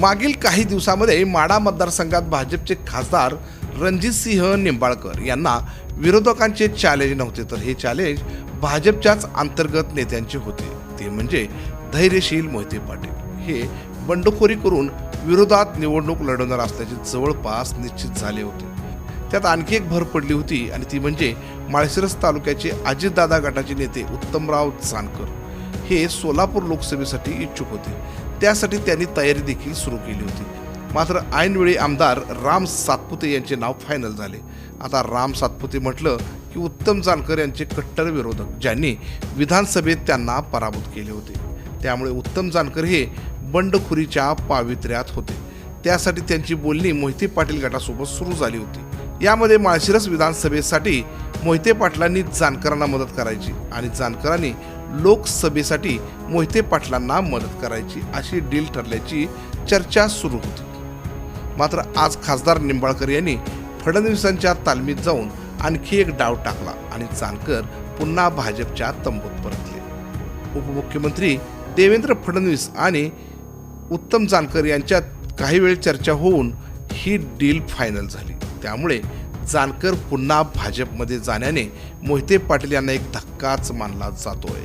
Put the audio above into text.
मागील काही दिवसामध्ये माडा मतदारसंघात भाजपचे खासदार रणजित सिंह निंबाळकर यांना विरोधकांचे चॅलेंज नव्हते तर हे चॅलेंज भाजपच्याच अंतर्गत नेत्यांचे होते. ते म्हणजे धैर्यशील मोहिते पाटील. हे बंडखोरी करून विरोधात निवडणूक लढवणार असल्याचे जवळपास निश्चित झाले होते. त्यात आणखी एक भर पडली होती आणि ती म्हणजे माळशिरस तालुक्याचे अजितदादा गटाचे नेते उत्तमराव जानकर. हे सोलापूर लोकसभेसाठी इच्छुक होते. त्यासाठी त्यांनी तयारी देखील सुरू केली होती. मात्र ऐनवेळी आमदार राम सातपुते यांचे नाव फायनल झाले. आता राम सातपुते म्हटलं की उत्तम जानकर यांचे कट्टर विरोधक ज्यांनी विधानसभेत त्यांना पराभूत केले होते. त्यामुळे उत्तम जानकर हे बंडखोरीच्या पावित्र्यात होते. त्यासाठी त्यांची बोलणी मोहिते पाटील गटासोबत सुरू झाली होती. यामध्ये माळशिरस विधानसभेसाठी मोहिते पाटलांनी जानकरांना मदत करायची आणि जानकरांनी लोकसभेसाठी मोहिते पाटलांना मदत करायची अशी डील ठरल्याची चर्चा सुरू होती. मात्र आज खासदार निंबाळकर यांनी फडणवीसांच्या तालमीत जाऊन आणखी एक डाव टाकला आणि जानकर पुन्हा भाजपच्या तंबूत परतले. उपमुख्यमंत्री देवेंद्र फडणवीस आणि उत्तम जानकर यांच्यात काही वेळ चर्चा होऊन ही डील फायनल झाली. त्यामुळे जानकर पुन्हा भाजपमध्ये जाण्याने मोहिते पाटील यांना एक धक्काच मानला जातोय.